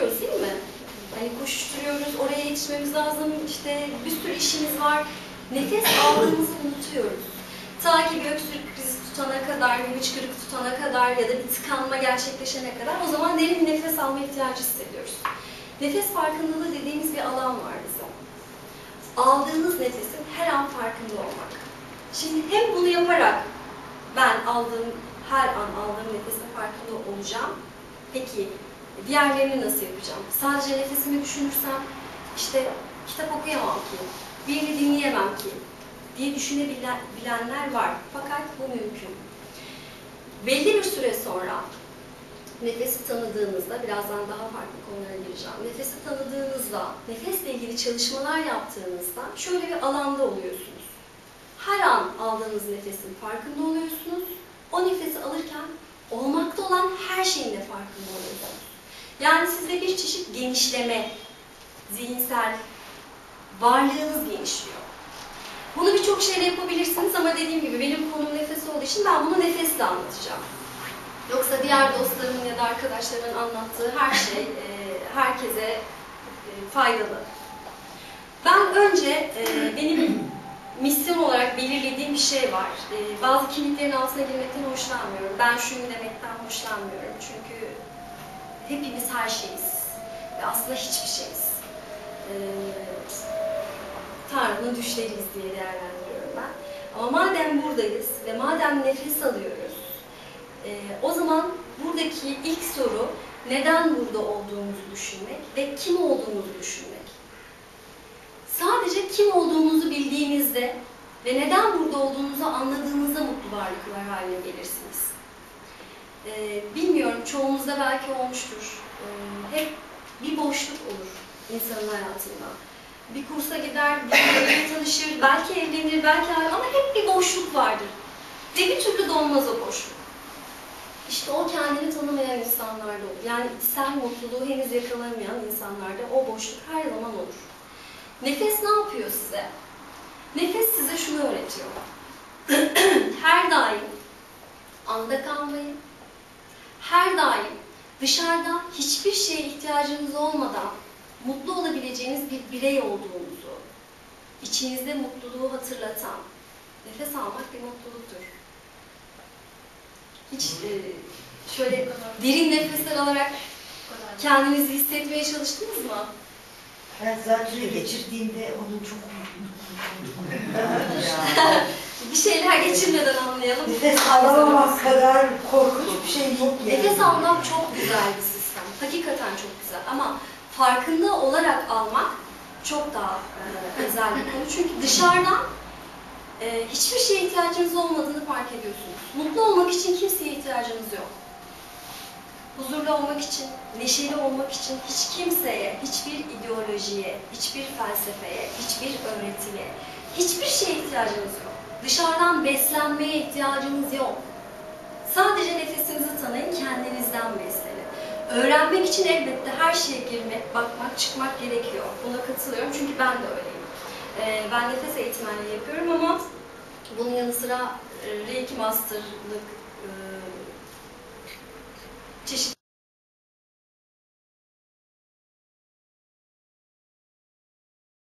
değil mi? Hani koşuşturuyoruz, oraya yetişmemiz lazım, işte bir sürü işimiz var. Nefes aldığımızı unutuyoruz. Ta ki bir öksürük krizi tutana kadar, bir hıçkırık tutana kadar ya da bir tıkanma gerçekleşene kadar o zaman derin nefes alma ihtiyacı hissediyoruz. Nefes farkındalığı dediğimiz bir alan var bizim. Aldığınız nefesin her an farkında olmak. Şimdi hem bunu yaparak ben aldığım, her an aldığım nefesin farkında olacağım. Peki diğerlerini nasıl yapacağım? Sadece nefesimi düşünürsem işte kitap okuyamam ki, birini dinleyemem ki diye düşünebilenler var. Fakat bu mümkün. Belli bir süre sonra nefesi tanıdığınızda, birazdan daha farklı konulara gireceğim. Nefesi tanıdığınızda, nefesle ilgili çalışmalar yaptığınızda şöyle bir alanda oluyorsunuz. Her an aldığınız nefesin farkında oluyorsunuz. O nefesi alırken olmakta olan her şeyin de farkında oluyorsunuz. Yani sizde bir çeşit genişleme, zihinsel varlığınız genişliyor. Bunu birçok şeyle yapabilirsiniz ama dediğim gibi benim konum nefes olduğu için ben bunu nefesle anlatacağım. Yoksa diğer dostlarımın ya da arkadaşlarımın anlattığı her şey e, herkese e, faydalı. Ben önce e, benim misyon olarak belirlediğim bir şey var. Bazı kimliklerin altına girmekten hoşlanmıyorum. Ben şunu demekten hoşlanmıyorum. Çünkü hepimiz her şeyiz. Ve aslında hiçbir şeyiz. E, Tanrı'nın düşleriyiz diye değerlendiriyorum ben. Ama madem buradayız ve madem nefes alıyoruz, e, o zaman buradaki ilk soru neden burada olduğumuzu düşünmek ve kim olduğumuzu düşünmek. Sadece kim olduğumuzu bildiğinizde ve neden burada olduğunuzu anladığınızda mutlu varlıklar haline gelirsiniz. E, bilmiyorum, çoğumuzda belki olmuştur. E, hep bir boşluk olur insanın hayatında bir kursa gider, birileriyle tanışır, belki evlenir, belki ama hep bir boşluk vardır. Ve bir türlü dolmaz o boşluk. İşte o kendini tanımayan insanlarda olur. Yani içsel mutluluğu henüz yakalamayan insanlarda o boşluk her zaman olur. Nefes ne yapıyor size? Nefes size şunu öğretiyor. her daim anda kalmayı, her daim dışarıda hiçbir şeye ihtiyacınız olmadan mutlu olabileceğiniz bir birey olduğunuzu, içinizde mutluluğu hatırlatan, nefes almak bir mutluluktur. Hiç e, şöyle derin nefesler alarak kendinizi hissetmeye çalıştınız mı? Ben zaten geçirdiğimde onu çok bir şeyler geçirmeden anlayalım. Nefes alamamak kadar korkunç şey yok yani. Nefes almak çok güzel bir sistem. Hakikaten çok güzel ama farkında olarak almak çok daha e, özel bir konu. Çünkü dışarıdan e, hiçbir şeye ihtiyacınız olmadığını fark ediyorsunuz. Mutlu olmak için kimseye ihtiyacınız yok. Huzurlu olmak için, neşeli olmak için hiç kimseye, hiçbir ideolojiye, hiçbir felsefeye, hiçbir öğretiye, hiçbir şeye ihtiyacınız yok. Dışarıdan beslenmeye ihtiyacınız yok. Sadece nefesinizi tanıyın, kendinizden beslenin. Öğrenmek için elbette her şeye girmek, bakmak, çıkmak gerekiyor. Buna katılıyorum çünkü ben de öyleyim. Ee, ben nefes eğitmenliği yapıyorum ama bunun yanı sıra e, Reiki Master'lık e,